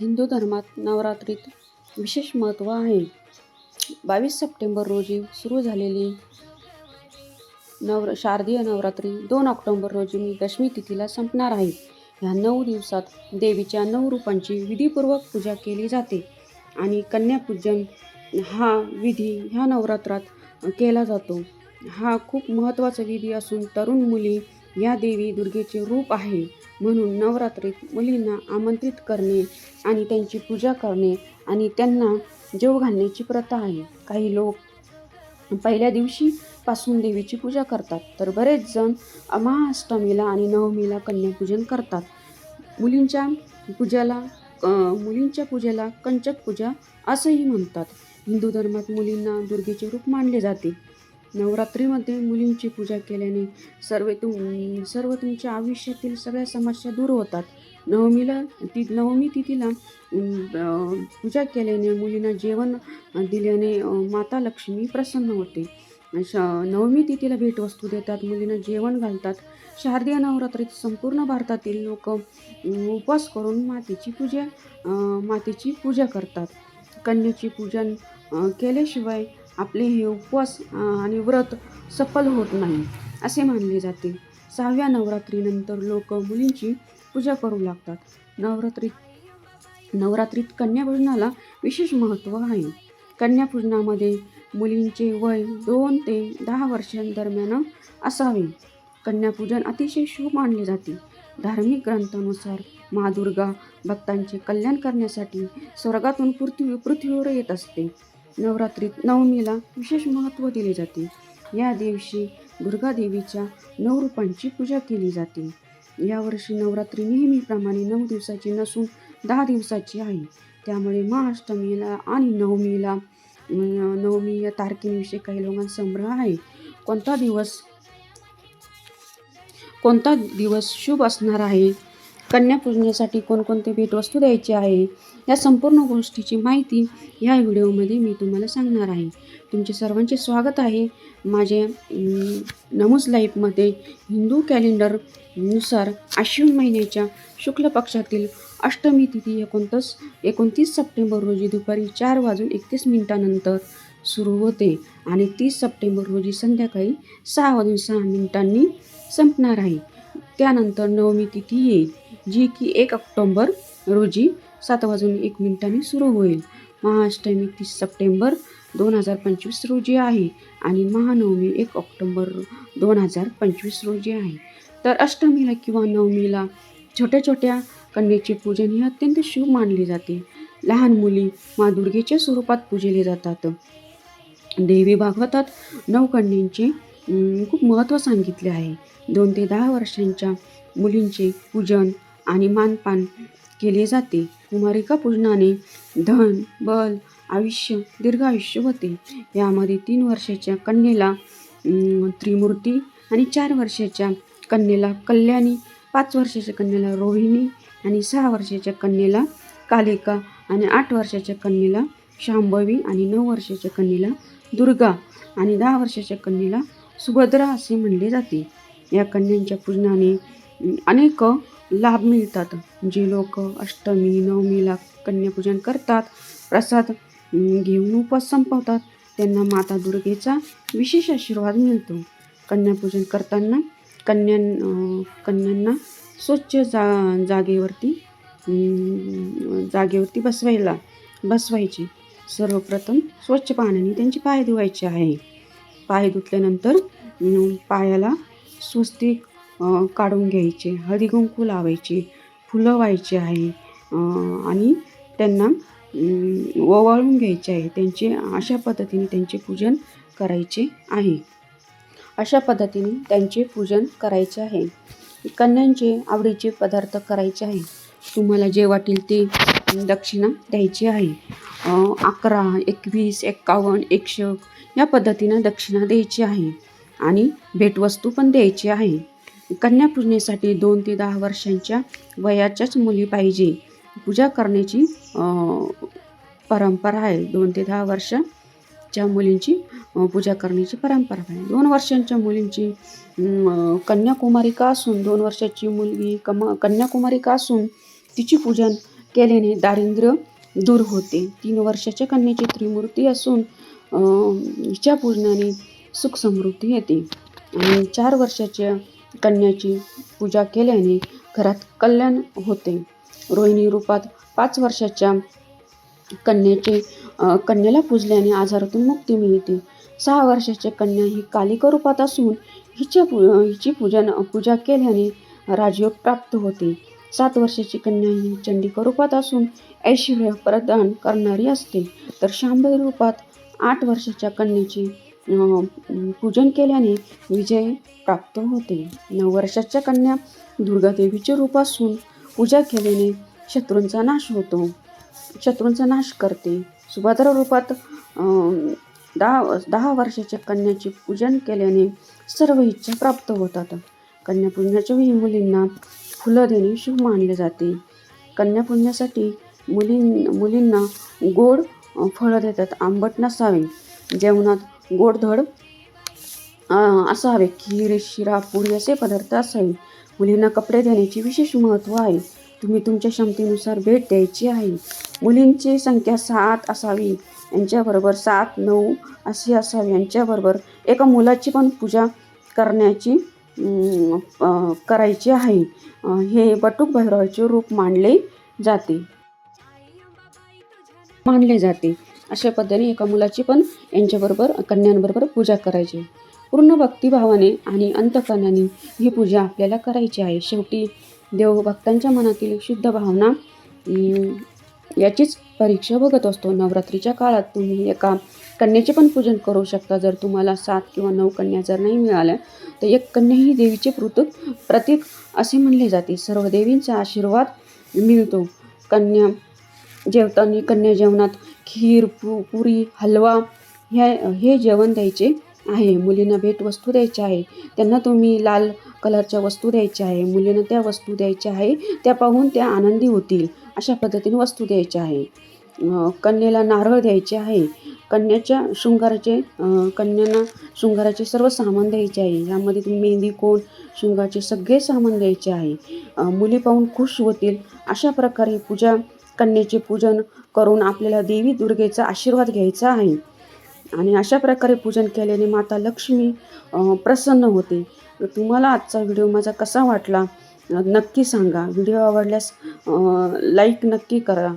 हिंदू धर्मात नवरात्रीत विशेष महत्त्व आहे. बावीस सप्टेंबर रोजी सुरू झालेली नवर शारदीय नवरात्री दोन ऑक्टोंबर रोजी दशमी तिथीला संपणार आहे. ह्या नऊ दिवसात देवीच्या नऊ रूपांची विधीपूर्वक पूजा केली जाते आणि कन्यापूजन हा विधी ह्या नवरात्रात केला जातो. हा खूप महत्त्वाचा विधी असून तरुण मुली या देवी दुर्गेचे रूप आहे. म्हणून नवरात्रीत मुलींना आमंत्रित करणे आणि त्यांची पूजा करणे आणि त्यांना जेव घालण्याची प्रथा आहे. काही लोक पहिल्या दिवशीपासून देवीची पूजा करतात तर बरेच जण महाअष्टमीला आणि नवमीला कन्यापूजन करतात. मुलींच्या पूजेला मुलींच्या पूजेला कंचक पूजा असंही म्हणतात. हिंदू धर्मात मुलींना दुर्गेचे रूप मानले जाते. नवरात्रीमध्ये मुलींची पूजा केल्याने सर्व तुम सर्व तुमच्या आयुष्यातील सगळ्या समस्या दूर होतात. नवमीला ती नवमी तिथीला पूजा केल्याने मुलींना जेवण दिल्याने माता लक्ष्मी प्रसन्न होते. श नवमी तिथीला भेटवस्तू देतात मुलींना जेवण घालतात. शारदीय नवरात्रीत संपूर्ण भारतातील लोक उपवास करून मातेची पूजा मातेची पूजा करतात. कन्याची पूजन केल्याशिवाय आपले हे उपवास आणि व्रत सफल होत नाही असे मानले जाते. सहाव्या नवरात्रीनंतर लोक मुलींची पूजा करू लागतात. नवरात्रीत नवरात्रीत कन्यापूजनाला विशेष महत्त्व आहे. कन्यापूजनामध्ये मुलींचे वय दोन ते दहा वर्षांदरम्यान असावे. कन्यापूजन अतिशय शुभ मानले जाते. धार्मिक ग्रंथानुसार माँ दुर्गा भक्तांचे कल्याण करण्यासाठी स्वर्गातून पृथ्वी पृथ्वीवर येत असते. नवरात्रीत नवमीला विशेष महत्त्व दिले जाते. या दिवशी दुर्गा देवीच्या नऊ रूपांची पूजा केली जाते. यावर्षी नवरात्री नेहमीप्रमाणे नऊ दिवसाची नसून दहा दिवसाची आहे. त्यामुळे महाअष्टमीला आणि नवमीला नवमी या तारखेविषयी काही लोकांचा संभ्रम आहे. कोणता दिवस कोणता दिवस शुभ असणार आहे? कन्यापूजनासाठी कोणकोणते भेटवस्तू द्यायची आहे या संपूर्ण गोष्टीची माहिती या व्हिडिओमध्ये मी तुम्हाला सांगणार आहे. तुमचे सर्वांचे स्वागत आहे माझे नमूज लाईफमध्ये हिंदू कॅलेंडरनुसार आश्विन महिन्याच्या शुक्ल पक्षातील अष्टमी तिथी एकोणतीस एकोणतीस सप्टेंबर रोजी दुपारी चार वाजून एकतीस मिनिटानंतर सुरू होते आणि तीस सप्टेंबर रोजी संध्याकाळी सहा वाजून सहा मिनिटांनी संपणार आहे. त्यानंतर नवमी तिथी येईल जी की एक ऑक्टोंबर रोजी सात वाजून एक मिनिटांनी सुरू होईल. महाअष्टमी तीस सप्टेंबर दोन हजार पंचवीस रोजी आहे आणि महानवमी एक ऑक्टोंबर दोन हजार पंचवीस रोजी आहे. तर अष्टमीला किंवा नवमीला छोट्या छोट्या कन्येचे पूजन हे अत्यंत शुभ मानले जाते. लहान मुली मा दुर्गेच्या स्वरूपात पूजले जातात. देवी भागवतात नऊ कन्यांचे खूप महत्त्व सांगितले आहे. दोन ते दहा वर्षांच्या मुलींचे पूजन आणि मानपान केले जाते. कुमारिका पूजनाने धन बल आयुष्य दीर्घ आयुष्य होते. यामध्ये तीन वर्षाच्या कन्येला त्रिमूर्ती आणि चार वर्षाच्या कन्येला कल्याणी पाच वर्षाच्या कन्येला रोहिणी आणि सहा वर्षाच्या कन्येला कालिका आणि आठ वर्षाच्या कन्येला शांभवी आणि नऊ वर्षाच्या कन्येला दुर्गा आणि दहा वर्षाच्या कन्येला सुभद्रा असे म्हणले जाते. या कन्यांच्या पूजनाने अनेक लाभ मिळतात. जे लोक अष्टमी नवमीला कन्यापूजन करतात प्रसाद घेऊन उपवास संपवतात त्यांना माता दुर्गेचा विशेष आशीर्वाद मिळतो. कन्यापूजन करताना कन्यां कन्यांना स्वच्छ जा जागेवरती जागेवरती बसवायला बसवायचे. सर्वप्रथम स्वच्छ पाण्याने त्यांचे पाय धुवायचे आहे. पाय धुतल्यानंतर पायाला स्वस्तिक काढून घ्यायचे हळदीकुंकू लावायचे फुलं व्हायचे आहे आणि त्यांना ओवाळून घ्यायचे आहे. त्यांचे अशा पद्धतीने त्यांचे पूजन करायचे आहे. अशा पद्धतीने त्यांचे पूजन करायचे आहे. कन्यांचे आवडीचे पदार्थ करायचे आहे. तुम्हाला जे वाटेल ते दक्षिणा द्यायची आहे. अकरा एकवीस एक्कावन्न एकशे या पद्धतीनं दक्षिणा द्यायची आहे आणि भेटवस्तू पण द्यायची आहे. कन्यापूजनेसाठी दोन ते दहा वर्षांच्या वयाच्याच मुली पाहिजे. पूजा करण्याची परंपरा आहे. दोन ते दहा वर्षाच्या मुलींची पूजा करण्याची परंपरा आहे. दोन वर्षांच्या मुलींची कन्याकुमारिका असून दोन वर्षाची मुलगी कम कन्याकुमारिका असून तिची पूजन केल्याने दारिद्र्य दूर होते. तीन वर्षाच्या कन्याची त्रिमूर्ती असून हिच्या पूजनाने सुख समृद्धी येते. आणि चार वर्षाच्या कन्याची पूजा केल्याने घरात कल्याण होते. रोहिणी रूपात पाच वर्षाच्या कन्याचे कन्याला पूजल्याने आजारातून मुक्ती मिळते. सहा वर्षाची कन्या ही कालिका रूपात असून हिच्या पू हिची पूजन पूजा केल्याने राजयोग प्राप्त होते. सात वर्षाची कन्या ही चंडिका रूपात असून ऐश्वर्य प्रदान करणारी असते. तर शांभवी रूपात आठ वर्षाच्या कन्येची पूजन केल्याने विजय प्राप्त होते. नऊ वर्षाच्या कन्या दुर्गादेवीचे रूप असून पूजा केल्याने शत्रूंचा नाश होतो. शत्रूंचा नाश करते. सुभद्रा रूपात दहा दहा वर्षाच्या कन्याचे पूजन केल्याने सर्व इच्छा प्राप्त होतात. कन्यापूजनाच्या वेळी मुलींना फुलं देणे शुभ मानले जाते. कन्यापूजनासाठी मुलीं मुलींना गोड फळं देतात. आंबट नसावे. जेवणात गोडधड असावे. खीर शिरा पुरी असे पदार्थ असावे. मुलींना कपडे देण्याचे विशेष महत्त्व आहे. तुम्ही तुमच्या क्षमतेनुसार भेट द्यायची आहे. मुलींची संख्या सात असावी. यांच्याबरोबर सात नऊ अशी असावी. यांच्याबरोबर एका मुलाची पण पूजा करण्याची करायची आहे. हे बटूक भैरवाचे रूप मानले जाते. मानले जाते. अशा पद्धतीने एका मुलाची पण यांच्याबरोबर कन्यांबरोबर पूजा करायची. पूर्ण भक्तिभावाने आणि अंतकरणाने ही पूजा आपल्याला करायची आहे. शेवटी देव भक्तांच्या मनातील शुद्ध भावना याचीच परीक्षा बघत असतो. नवरात्रीच्या काळात तुम्ही एका कन्याचे पण पूजन करू शकता. जर तुम्हाला सात किंवा नऊ कन्या जर नाही मिळाल्या तर एक कन्या ही देवीचे प्रत प्रतीक असे म्हणले जाते. सर्व देवींचा आशीर्वाद मिळतो. कन्या जेवताना कन्या जेवणात खीर पु पुरी हलवा ह्या हे जेवण द्यायचे आहे. मुलींना भेटवस्तू द्यायच्या आहे. त्यांना तुम्ही लाल कलरच्या वस्तू द्यायच्या आहे. मुलींना त्या वस्तू द्यायच्या आहे. त्या पाहून त्या आनंदी होतील. अशा पद्धतीने वस्तू द्यायच्या आहे. कन्येला नारळ द्यायचे आहे. कन्याच्या शृंगाराचे कन्यांना शृंगाराचे सर्व सामान द्यायचे आहे. यामध्ये तुम्ही मेहंदी कोण शृंगाराचे सगळे सामान द्यायचे आहे. मुली पाहून खुश होतील. अशा प्रकारे पूजा कन्येचे पूजन करून आपल्याला देवी दुर्गेचा आशीर्वाद घ्यायचा आहे. आणि अशा प्रकारे पूजन केल्याने माता लक्ष्मी प्रसन्न होते. तुम्हाला आजचा व्हिडिओ माझा कसा वाटला नक्की सांगा. व्हिडिओ आवडल्यास लाईक नक्की करा.